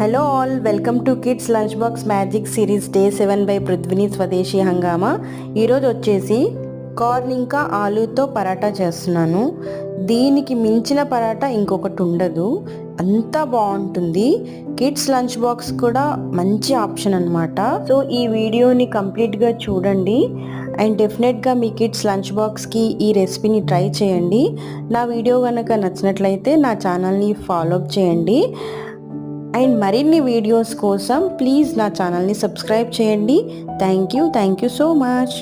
Hello all welcome to kids lunch box magic series day seven by పృథ్విని స్వదేశీ హంగామా ఈరోజు వచ్చేసి కార్న్ ఇంకా ఆలూతో పరాటా చేస్తున్నాను. దీనికి మించిన పరాటా ఇంకొకటి ఉండదు. అంతా బాగుంటుంది. కిడ్స్ లంచ్ బాక్స్ కూడా మంచి ఆప్షన్ అనమాట సో ఈ వీడియోని కంప్లీట్గా చూడండి. అండ్ డెఫినెట్గా మీ కిడ్స్ లంచ్ బాక్స్కి ఈ రెసిపీని ట్రై చేయండి. నా వీడియో కనుక నచ్చినట్లయితే నా ఛానల్ని ఫాలో అప్ చేయండి. అండ్ మరిన్ని వీడియోస్ కోసం ప్లీజ్ నా ఛానల్ని సబ్స్క్రైబ్ చేయండి. Thank you. Thank you so much.